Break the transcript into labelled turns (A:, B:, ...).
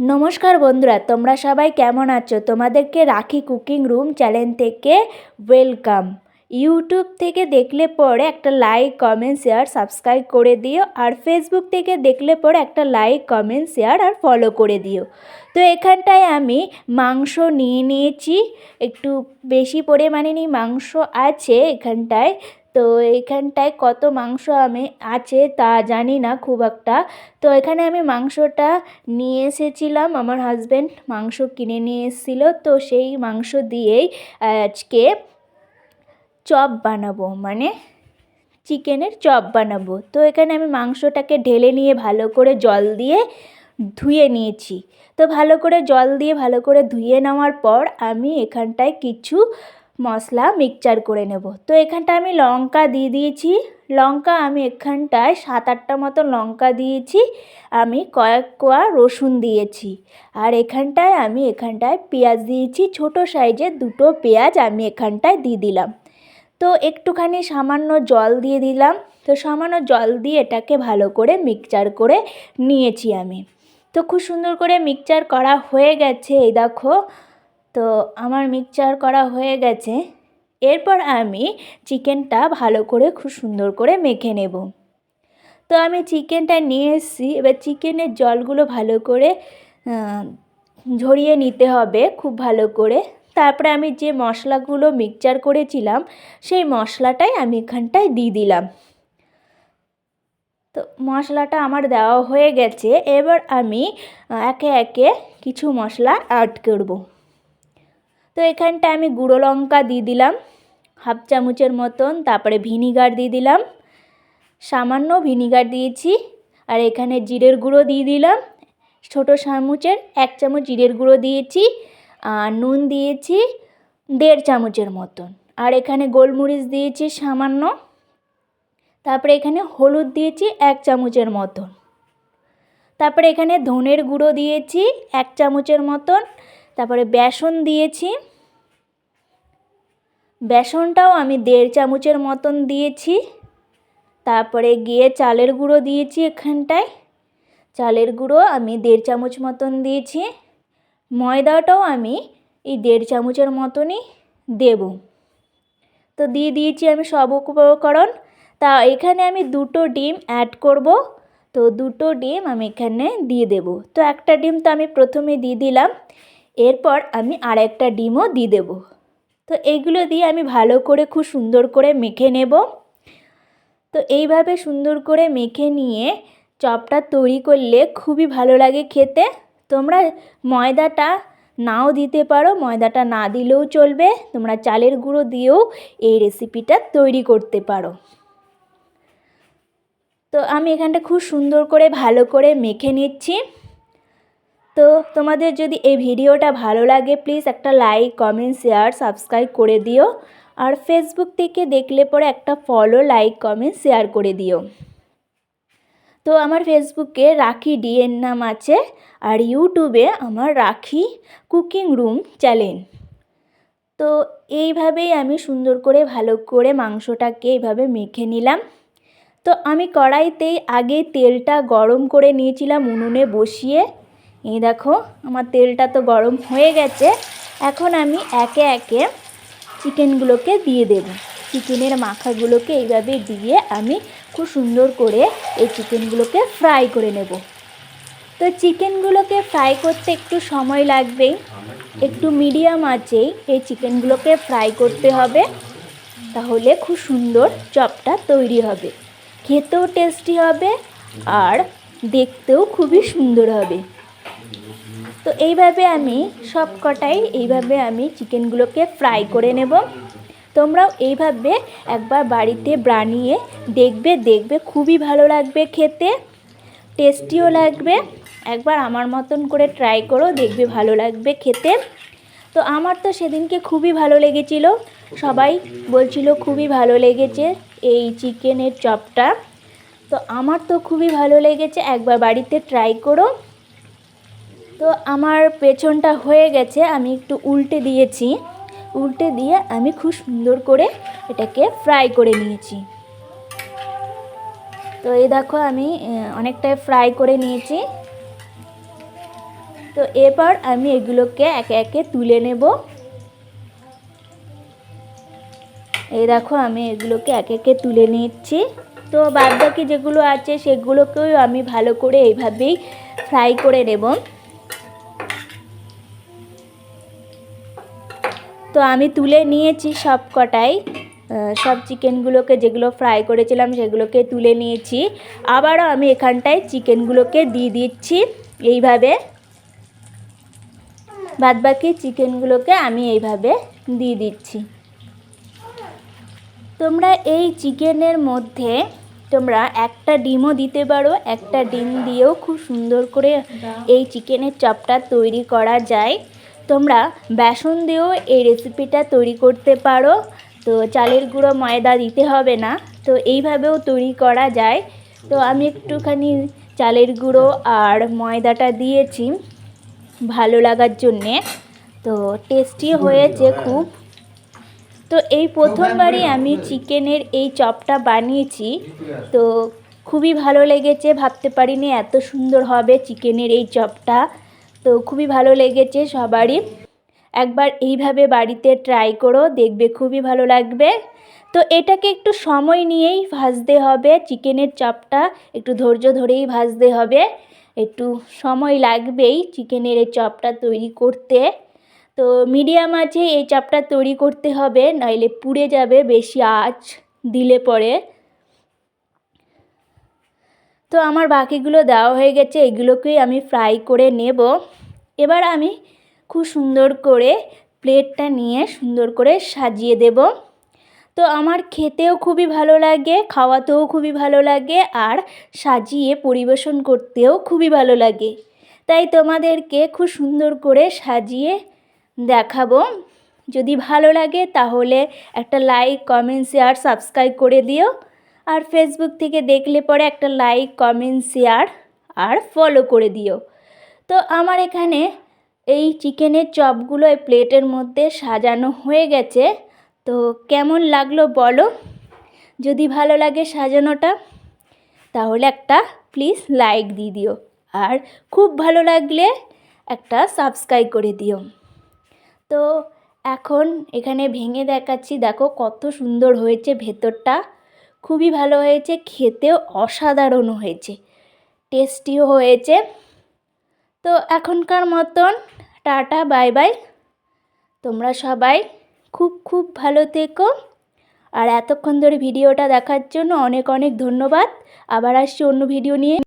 A: নমস্কার বন্ধুরা, তোমরা সবাই কেমন আছো? তোমাদেরকে রাখি কুকিং রুম চ্যানেল থেকে ওয়েলকাম। ইউটিউব থেকে দেখলে পরে একটা লাইক, কমেন্ট, শেয়ার, সাবস্ক্রাইব করে দিও আর ফেসবুক থেকে দেখলে পরে একটা লাইক, কমেন্ট, শেয়ার আর ফলো করে দিও। তো এখানটায় আমি মাংস নিয়ে নিয়েছি, একটু বেশি পরিমাণে নিই মাংস আছে এখানটায়। তো এইখানটায় কত মাংস আমি আছে তা জানি না খুব একটা। তো এখানে আমি মাংসটা নিয়ে এসেছিলাম, আমার হাজব্যান্ড মাংস কিনে নিয়ে এসেছিল। তো সেই মাংস দিয়েই আজকে চপ বানাবো মানে চিকেনের চপ বানাবো। তো এখানে আমি মাংসটাকে ঢেলে নিয়ে ভালো করে জল দিয়ে ধুয়ে নিয়েছি। তো ভালো করে জল দিয়ে ভালো করে ধুয়ে নেওয়ার পর আমি এখানটায় কিছু মশলা মিক্সচার করে নেব। তো এখানটা আমি লঙ্কা দিয়ে দিয়েছি। লঙ্কা আমি এখানটায় সাত আটটা মতো লঙ্কা দিয়েছি। আমি কয়েক কোয়া রসুন দিয়েছি। আর এখানটায় আমি এখানটায় পেঁয়াজ দিয়েছি। ছোট সাইজের দুটো পেঁয়াজ আমি এখানটায় দিয়ে দিলাম। তো একটুখানি সামান্য জল দিয়ে দিলাম। তো সামান্য জল দিয়ে এটাকে ভালো করে মিক্সচার করে নিয়েছি আমি। তো খুব সুন্দর করে মিক্সচার করা হয়ে গেছে। এই দেখো তো আমার মিক্সচার করা হয়ে গেছে। এরপর আমি চিকেনটা ভালো করে খুব সুন্দর করে মেখে নেব। তো আমি চিকেনটা নিয়ে এসেছি। এবার চিকেনের জলগুলো ভালো করে ঝরিয়ে নিতে হবে খুব ভালো করে। তারপরে আমি যে মশলাগুলো মিক্সচার করেছিলাম, সেই মশলাটাই আমি এখানটায় দিয়ে দিলাম। তো মশলাটা আমার দেওয়া হয়ে গেছে। এবার আমি একে একে কিছু মশলা অ্যাড করব। তো এখানটা আমি গুঁড়ো লঙ্কা দিয়ে দিলাম, হাফ চামচের মতন, তারপরে ভিনিগার দিয়ে দিলাম, সামান্য ভিনিগার দিয়েছি, আর এখানে জিরের গুঁড়ো দিয়ে দিলাম, ছোটো চামচের এক চামচ জিরের গুঁড়ো দিয়েছি, আর নুন দিয়েছি দেড় চামচের মতন, আর এখানে গোলমরিচ দিয়েছি সামান্য, তারপরে এখানে হলুদ দিয়েছি এক চামচের মতন, তারপরে এখানে ধনের গুঁড়ো দিয়েছি এক চামচের মতন তারপরে বেসন দিয়েছি। বেসনটাও আমি দেড় চামচের মতন দিয়েছি। তারপরে গিয়ে চালের গুঁড়ো দিয়েছি এখানটায়। চালের গুঁড়ো আমি দেড় চামচ মতন দিয়েছি। ময়দাটাও আমি এই দেড় চামচের মতনই দেব। তো দিয়ে দিয়েছি আমি সব উপকরণ। তা এখানে আমি দুটো ডিম অ্যাড করব। তো দুটো ডিম আমি এখানে দিয়ে দেব। তো একটা ডিম তো আমি প্রথমে দিয়ে দিলাম। এরপর আমি আর একটা ডিমও দিয়ে দেব। তো এইগুলো দিয়ে আমি ভালো করে খুব সুন্দর করে মেখে নেব। তো এইভাবে সুন্দর করে মেখে নিয়ে চপটা তৈরি করলে খুবই ভালো লাগে খেতে। তোমরা ময়দাটা নাও দিতে পারো, ময়দাটা না দিলেও চলবে। তোমরা চালের গুঁড়ো দিয়েও এই রেসিপিটা তৈরি করতে পারো। তো আমি এখানটা খুব সুন্দর করে ভালো করে মেখে নিচ্ছি। তো তোমাদের যদি এই ভিডিওটা ভালো লাগে প্লিজ একটা লাইক কমেন্ট শেয়ার সাবস্ক্রাইব করে দিও। আর ফেসবুক থেকে দেখলে পরে একটা ফলো লাইক কমেন্ট শেয়ার করে দিও। তো আমার ফেসবুকে রাখি ডিএন নাম আছে, আর ইউটিউবে আমার রাখি কুকিং রুম চ্যানেল তো এইভাবেই আমি সুন্দর করে, ভালো করে মাংসটাকে এইভাবে মেখে নিলাম। তো আমি কড়াইতেই আগে তেলটা গরম করে নিয়েছিলাম উনুনে বসিয়ে। এই দেখো, আমার তেলটা তো গরম হয়ে গেছে। এখন আমি একে একে চিকেনগুলোকে দিয়ে দেব। চিকেনের মাখাগুলোকে এইভাবে দিয়ে আমি খুব সুন্দর করে এই চিকেনগুলোকে ফ্রাই করে নেব। তো চিকেনগুলোকে ফ্রাই করতে একটু সময় লাগবে। একটু মিডিয়াম আছেই এই চিকেনগুলোকে ফ্রাই করতে হবে। তাহলে খুব সুন্দর চপটা তৈরি হবে। খেতেও টেস্টি হবে আর দেখতেও খুবই সুন্দর হবে। তো এইভাবে আমি সব কটাই এইভাবে আমি চিকেনগুলোকে ফ্রাই করে নেব। তোমরাও এইভাবে একবার বাড়িতে বানিয়ে দেখবে দেখবে, খুবই ভালো লাগবে খেতে। টেস্টিও লাগবে। একবার আমার মতন করে ট্রাই করো, দেখবে ভালো লাগবে খেতে। তো আমার তো সেদিনকে খুবই ভালো লেগেছিল। সবাই বলছিল, খুবই ভালো লেগেছে এই চিকেনের চপটা। তো আমার তো খুবই ভালো লেগেছে। একবার বাড়িতে ট্রাই করো। তো আমার পেছনটা হয়ে গেছে, আমি একটু উল্টে দিয়েছি। উল্টে দিয়ে আমি খুব সুন্দর করে এটাকে ফ্রাই করে নিয়েছি। তো এই দেখো আমি অনেকটাই ফ্রাই করে নিয়েছি। তো এরপর আমি এগুলোকে একে একে তুলে নেব। এই দেখো আমি এগুলোকে একে একে তুলে নিচ্ছি। তো বাদ বাকি যেগুলো আছে সেগুলোকেও আমি ভালো করে এইভাবেই ফ্রাই করে নেব। তো আমি তুলে নিয়েছি সব কটাই সব চিকেনগুলোকে যেগুলো ফ্রাই করেছিলাম সেগুলোকে তুলে নিয়েছি। আবারও আমি এখানটায় চিকেনগুলোকে দিয়ে দিচ্ছি এইভাবে। বাদবাকি চিকেনগুলোকে আমি এইভাবে দিয়ে দিচ্ছি। তোমরা এই চিকেনের মধ্যে তোমরা একটা ডিমও দিতে পারো, একটা ডিম দিয়েও খুব সুন্দর করে এই চিকেনের চপটা তৈরি করা যায়। তোমরা বেসন দিয়েও এই রেসিপিটা তৈরি করতে পারো। তো চালের গুঁড়ো, ময়দা দিতে হবে না। তো এইভাবেও তৈরি করা যায়। তো আমি একটুখানি চালের গুঁড়ো আর ময়দাটা দিয়েছি ভালো লাগার জন্যে। তো টেস্টি হয়েছে খুব। তো এই প্রথমবারই আমি চিকেনের এই চপটা বানিয়েছি। তো খুবই ভালো লেগেছে, ভাবতে পারিনি এত সুন্দর হবে চিকেনের এই চপটা। তো খুবই ভালো লেগেছে সবারই। একবার এইভাবে বাড়িতে ট্রাই করো, দেখবে খুবই ভালো লাগবে। তো এটাকে একটু সময় নিয়েই ভাজতে হবে, চিকেনের চপটা একটু ধৈর্য ধরেই ভাজতে হবে। একটু সময় লাগবেই চিকেনের এই চপটা তৈরি করতে। তো মিডিয়াম আছে এই চপটা তৈরি করতে হবে, নইলে পুড়ে যাবে, বেশি আঁচ দিলে পরে। তো আমার বাকিগুলো দেওয়া হয়ে গেছে, এগুলোকেই আমি ফ্রাই করে নেব। এবার আমি খুব সুন্দর করে প্লেটটা নিয়ে সুন্দর করে সাজিয়ে দেব। তো আমার খেতেও খুবই ভালো লাগে, খাওয়াতেও খুবই ভালো লাগে, আর সাজিয়ে পরিবেশন করতেও খুবই ভালো লাগে। তাই তোমাদেরকে খুব সুন্দর করে সাজিয়ে দেখাবো। যদি ভালো লাগে তাহলে একটা লাইক, কমেন্ট, শেয়ার, সাবস্ক্রাইব করে দিও। আর ফেসবুক থেকে দেখলে পরে একটা লাইক কমেন্ট শেয়ার আর ফলো করে দিও। তো আমার এখানে এই চিকেনের চপগুলো এই প্লেটের মধ্যে সাজানো হয়ে গেছে। তো কেমন লাগল বলো? যদি ভালো লাগে সাজানোটা, তাহলে একটা প্লিজ লাইক দিয়ে দিও। আর খুব ভালো লাগলে একটা সাবস্ক্রাইব করে দিও। তো এখন এখানে ভেঙে দেখাচ্ছি, দেখো কত সুন্দর হয়েছে ভেতরটা। খুবই ভালো হয়েছে, খেতেও অসাধারণ হয়েছে। টেস্টিও হয়েছে। তো এখনকার মতন টাটা বাই বাই তোমরা সবাই খুব খুব ভালো থেকো। আর এতক্ষণ ধরে ভিডিওটা দেখার জন্য অনেক অনেক ধন্যবাদ। আবার আসছি অন্য ভিডিও নিয়ে।